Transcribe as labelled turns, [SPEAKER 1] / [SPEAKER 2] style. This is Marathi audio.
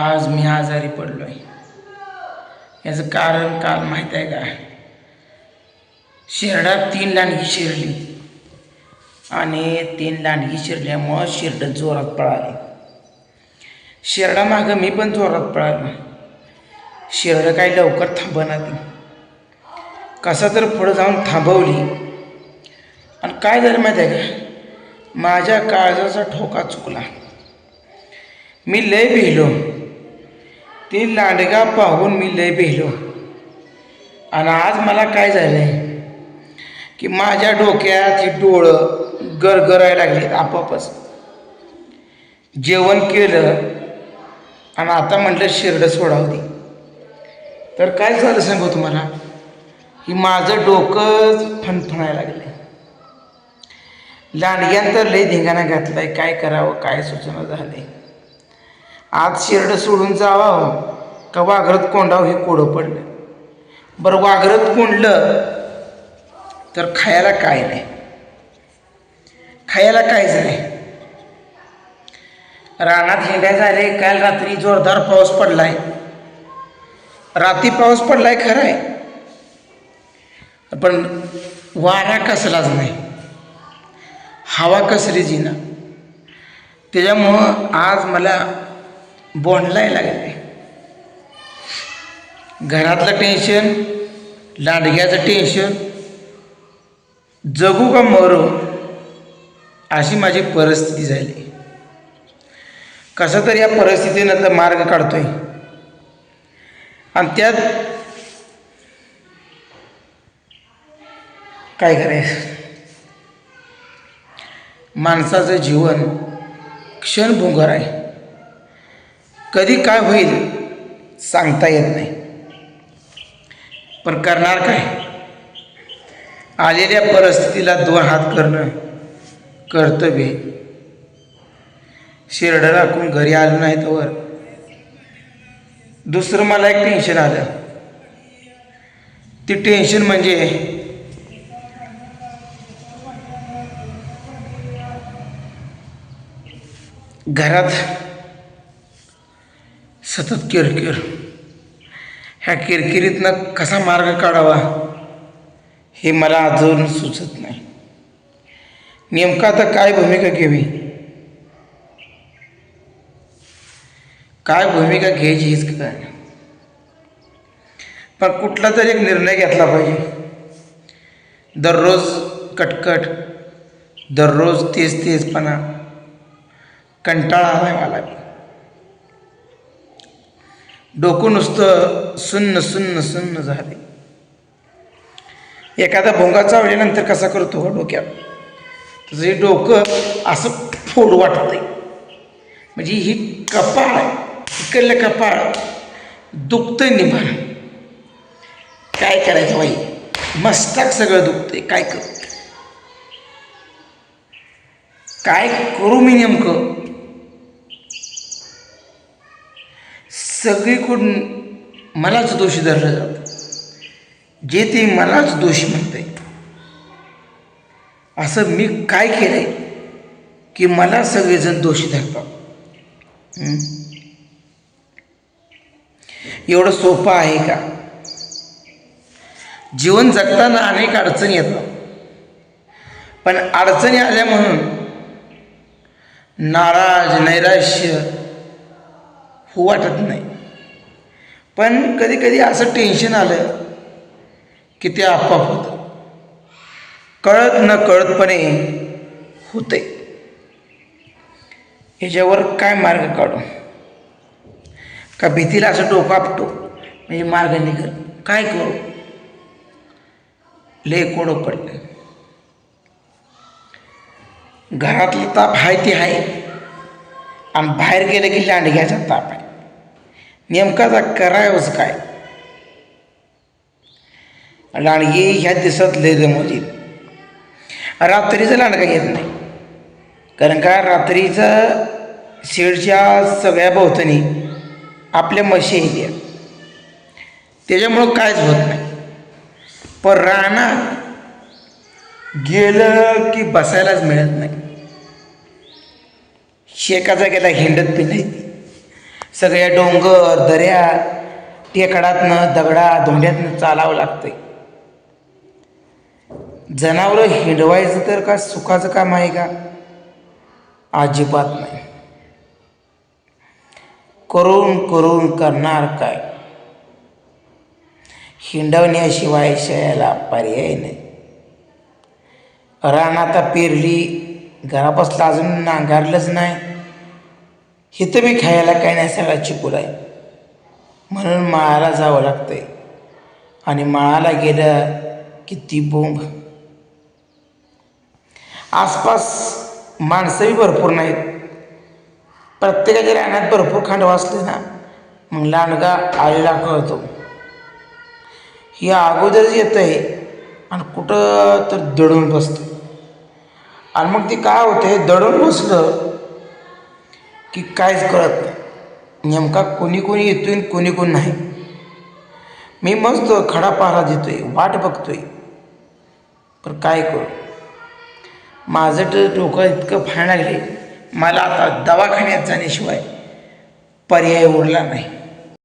[SPEAKER 1] आज मी आजारी पडलो आहे याचं कारण काल माहीत आहे का? शेरडात तीन लांडगी शिरली. आणि तीन लांडगी शिरल्यामुळं शिरड जोरात पळाली. शेरडा मागं मी पण जोरात पळालो. शेरडं काही लवकर थांबना ती कसा तर पुढं जाऊन थांबवली. आणि काय झालं माहिती आहे का? माझ्या काळजाचा ठोका चुकला. मी लय भिलो. ती लांडगा पाहून मी लय भेलो आणि आज मला काय झालंय? की माझ्या डोक्यात ही डोळं गरगरायला लागली आपापच जेवण केलं आणि आता म्हटलं शिरडं सोडावती तर काय झालं सांगू तुम्हाला? की माझं डोकंच फणफणायला लागलं लांडग्यान तर लय धिंगाणा घातलाय. काय करावं? काय सूचना झाले? आज शिरडं सोडून जावं हो. का वाघरत कोंडावं हे कोडं पडलं? बरं वाघरत कोंडलं तर खायला काय नाही? खायला काहीच नाही रानात हिंड्या झाले काल रात्री जोरदार पाऊस पडलाय. रात्री पाऊस पडलाय खरं आहे पण वारा कसलाच नाही. हवा कसली जिना. त्याच्यामुळं आज मला बोंडलाय लागले घरातलं टेन्शन लांडग्याचं टेन्शन जगू का मरू अशी माझी परिस्थिती झाली. कसं तरी या परिस्थितीनं तर मार्ग काढतोय. आणि त्यात काय करायचं? माणसाचं जीवन क्षणभुंगर आहे. कधी काय होईल सांगता येत नाही. पण करणार काय? आलेल्या परिस्थितीला दोन हात करणं कर्तव्य आहे. शिरडं राखून घरी आलो नाही तर दुसरं मला एक टेन्शन आलं. ते टेन्शन म्हणजे घरात सतत किरकिर. ह्या किरकिरीतनं कसा मार्ग काढावा हे मला अजून सुचत नाही. नेमका आता काय भूमिका घ्यावी? काय भूमिका घ्यायची हीच काय पण कुठला तरी एक निर्णय घेतला पाहिजे. दररोज कटकट दररोज तेच तेचपणा कंटाळा आला आहे मला. डोकं नुसतं सुन्न सुन्न सुन्न झाले एखादा भोंगा चावल्यानंतर कसा करतो हो डोक्यात? तुझं हे डोकं असं फोड वाटतंय. म्हणजे ही कपाळ इकडलं कपाळ दुखतंय निभाण काय करायचं बाई? मस्तक सगळं दुखतंय काय करू? काय करू मी नेमकं? सगळीकडून मलाच दोषी धरलं जातं. जे ते मलाच दोषी म्हणते असं मी काय केलंय की मला सगळेजण दोषी धरतात. एवढं सोपं आहे का? जीवन जगताना अनेक अडचणी येतात. पण अडचणी आल्या म्हणून नाराज नैराश्य हो वाटत नाही. पण कधी कधी असं टेन्शन आलं की ते आपोआप होतं. कळत न कळतपणे होते ह्याच्यावर काय मार्ग काढू? का भीतीला असं डोकं आपटो? म्हणजे मार्ग निघल. काय करू? ले कोडं पडलं. घरातला ताप आहे ते आहे आणि बाहेर गेलं की लांडग्याचा ताप आहे. नेमका आता करावंच काय? लांडगी ह्या दिवसात लय दमवली रात्रीचं लांडगा येत नाही. कारण का रात्रीचं शेडच्या सगळ्या भोवतणी आपल्या मशी येत्या. त्याच्यामुळं कायच होत नाही. पण रानात गेलं की बसायलाच मिळत नाही. शेका जागेला हिंडत बी नाही. सगळ्या डोंगर दऱ्या टेकडातनं दगडा धोंड्यातनं चालावं लागतंय. जनावरं हिंडवायचं तर का सुखाचं काम आहे का? अजिबात नाही. करून करून करणार काय? हिंडवण्याशिवाय शयाला पर्याय नाही. रान आता पेरली घरापासला अजून नांगारलंच नाही. हिथं मी खायला काय नाही सगळा चिकूल आहे. म्हणून माळाला जावं लागतं आहे आणि माळाला गेलं की ती बोंब. आसपास माणसंही भरपूर नाहीत. प्रत्येकाच्या रानात भरपूर खांडवा असले ना मग लांडगा आलेला कळतो. ही अगोदरच येतं आहे आणि कुठं तर दडून बसतं आणि मग ते काय होते दडून बसलं की कायच कळत नेमका कोणी कोणी येतोय आणि कोणी कोण नाही. मी मस्त खडा देतो देतोय वाट बघतोय. पण काय करू? माझं तर डोकं इतकं फायला लागले मला आता दवाखान्यात जाण्याशिवाय पर्याय उरला नाही.